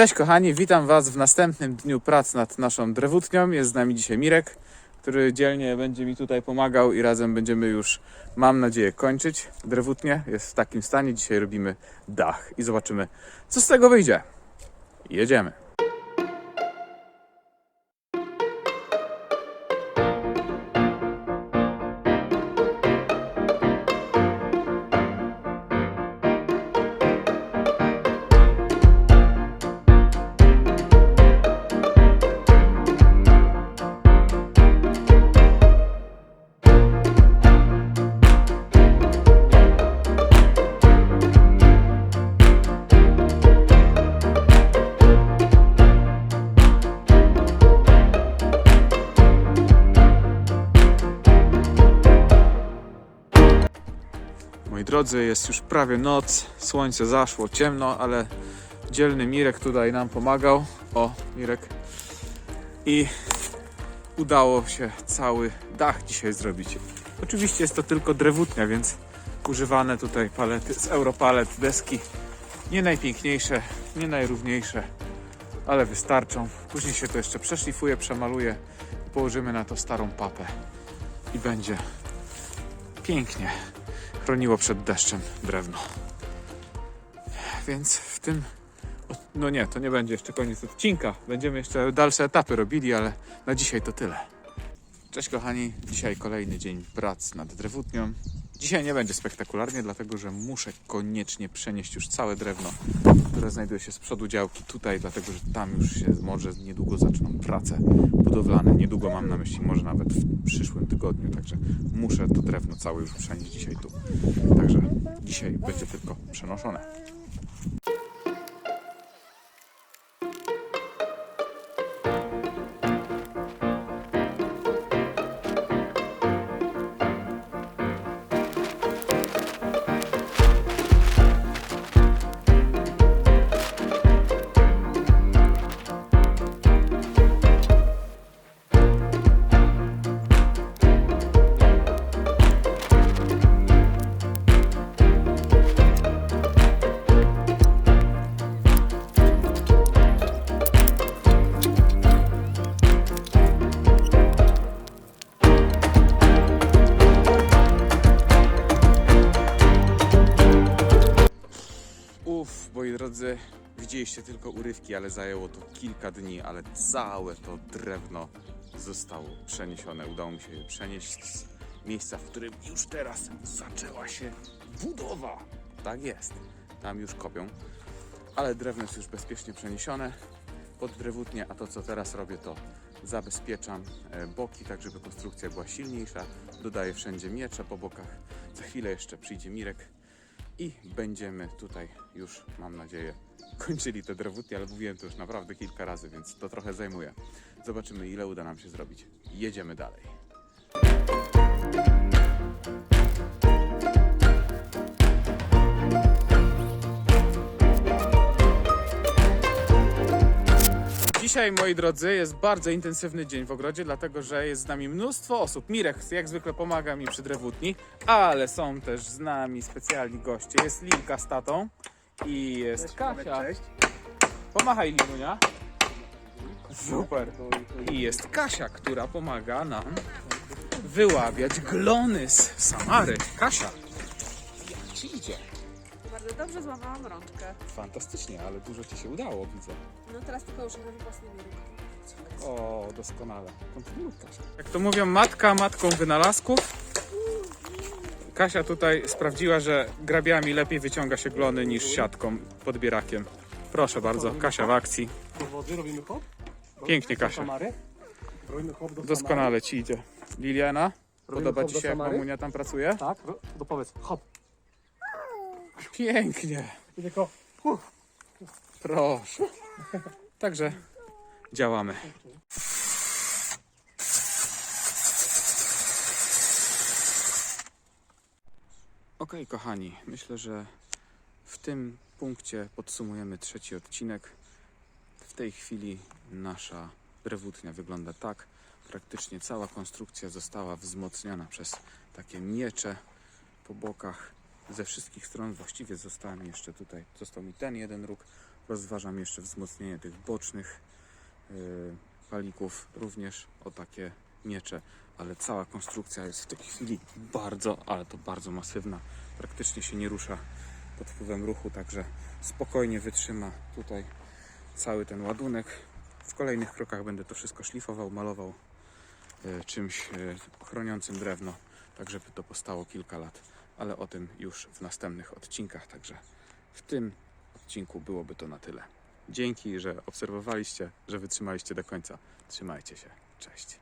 Cześć kochani, witam Was w następnym dniu prac nad naszą drewutnią. Jest z nami dzisiaj Mirek, który dzielnie będzie mi tutaj pomagał i razem będziemy już, mam nadzieję, kończyć drewutnię. Jest w takim stanie. Dzisiaj robimy dach i zobaczymy, co z tego wyjdzie. Jedziemy. Drodzy, jest już prawie noc, słońce zaszło, ciemno, ale dzielny Mirek tutaj nam pomagał. O, Mirek. I udało się cały dach dzisiaj zrobić. Oczywiście jest to tylko drewutnia, więc używane tutaj palety z Europalet, deski nie najpiękniejsze, nie najrówniejsze, ale wystarczą. Później się to jeszcze przeszlifuje, przemaluje położymy na to starą papę i będzie pięknie chroniło przed deszczem drewno. Więc w tym. No nie, to nie będzie jeszcze koniec odcinka. Będziemy jeszcze dalsze etapy robili, ale na dzisiaj to tyle. Cześć kochani, dzisiaj kolejny dzień prac nad drewutnią. Dzisiaj nie będzie spektakularnie, dlatego że muszę koniecznie przenieść już całe drewno, które znajduje się z przodu działki tutaj, dlatego że tam już się może niedługo zaczną prace budowlane. Niedługo mam na myśli, może nawet w przyszłym tygodniu, także muszę to drewno całe już przenieść dzisiaj tu. Także dzisiaj będzie tylko przenoszone. Widzieliście tylko urywki, ale zajęło to kilka dni, ale całe to drewno zostało przeniesione. Udało mi się je przenieść z miejsca, w którym już teraz zaczęła się budowa. Tak jest, tam już kopią, ale drewno jest już bezpiecznie przeniesione pod drewutnię, a to co teraz robię to zabezpieczam e, boki, tak żeby konstrukcja była silniejsza. Dodaję wszędzie miecze po bokach. Za chwilę jeszcze przyjdzie Mirek i będziemy tutaj już, mam nadzieję, kończyli te drewutnie, ale mówiłem to już naprawdę kilka razy, więc to trochę zajmuje. Zobaczymy, ile uda nam się zrobić. Jedziemy dalej. Dzisiaj, moi drodzy, jest bardzo intensywny dzień w ogrodzie, dlatego że jest z nami mnóstwo osób. Mirek jak zwykle pomaga mi przy drewutni, ale są też z nami specjalni goście. Jest Lilka z tatą i jest Kasia. Cześć. Pomachaj Linunia. Super. I jest Kasia, która pomaga nam wyławiać glony z Samary. Kasia, jak ci idzie? Bardzo dobrze złamałam rączkę. Fantastycznie, ale dużo ci się udało, widzę. No teraz tylko już robię własnymi rękami. O, doskonale. Kontynuuj, Kasia. Jak to mówią, matka matką wynalazków. Kasia tutaj sprawdziła, że grabiami lepiej wyciąga się glony niż siatką, podbierakiem. Proszę bardzo, Kasia w akcji. Do wody robimy hop. Pięknie, Kasia. Samary. Robimy hop do Doskonale ci idzie. Liliana, podoba ci się, jak mamunia tam pracuje? Tak, ro- to powiedz hop. Pięknie. I tylko uff. Proszę. Także działamy. Ok, kochani, myślę, że w tym punkcie podsumujemy trzeci odcinek. W tej chwili nasza drewutnia wygląda tak. Praktycznie cała konstrukcja została wzmocniona przez takie miecze po bokach ze wszystkich stron. Właściwie została mi jeszcze tutaj, został mi ten jeden róg. Rozważam jeszcze wzmocnienie tych bocznych yy, palików, również o takie miecze, ale cała konstrukcja jest w tej chwili bardzo, ale to bardzo masywna. Praktycznie się nie rusza pod wpływem ruchu, także spokojnie wytrzyma tutaj cały ten ładunek. W kolejnych krokach będę to wszystko szlifował, malował e, czymś e, chroniącym drewno, tak żeby to postało kilka lat, ale o tym już w następnych odcinkach, także w tym odcinku byłoby to na tyle. Dzięki, że obserwowaliście, że wytrzymaliście do końca. Trzymajcie się. Cześć.